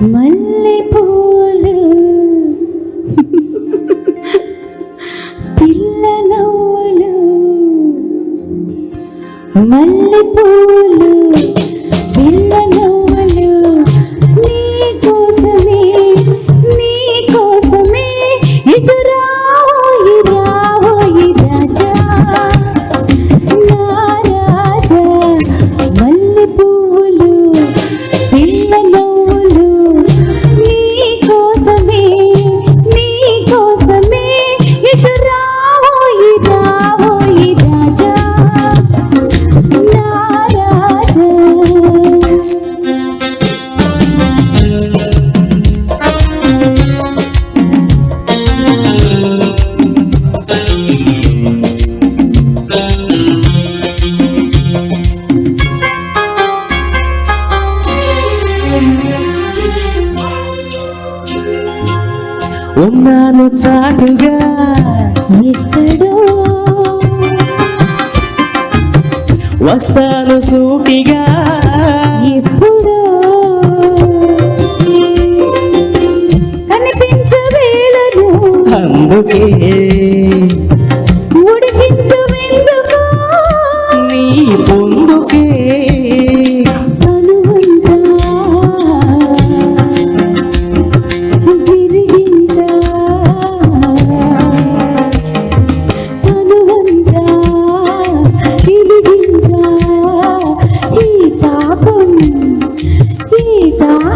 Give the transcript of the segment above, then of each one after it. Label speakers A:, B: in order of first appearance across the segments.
A: மல்லை போல పిల్ల నవ్వులు మల్లె పూలు
B: ఉన్నాను చాటుగా. వస్తాను సూటిగా.
A: ఎప్పుడో కనిపించవేళను
B: అందుకే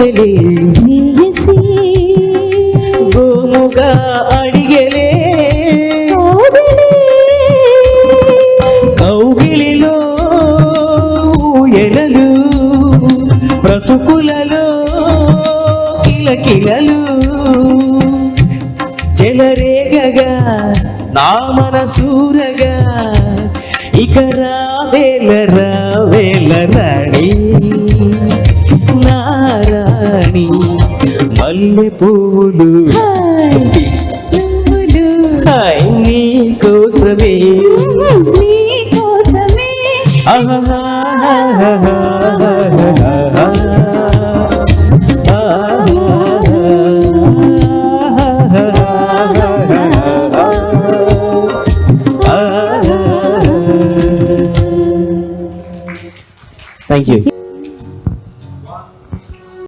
A: అంజలి
B: గోముగా అడిగలే. కౌగిలిలో ఎలలు బ్రతుకులలో కిలకిలలు. జలరేగగా నా మనసూరగా ఇక రావేల రావేల రాణి. తాకి మల్లె పువ్వులు.
A: నీ కోసమే. ఆహా Thank you.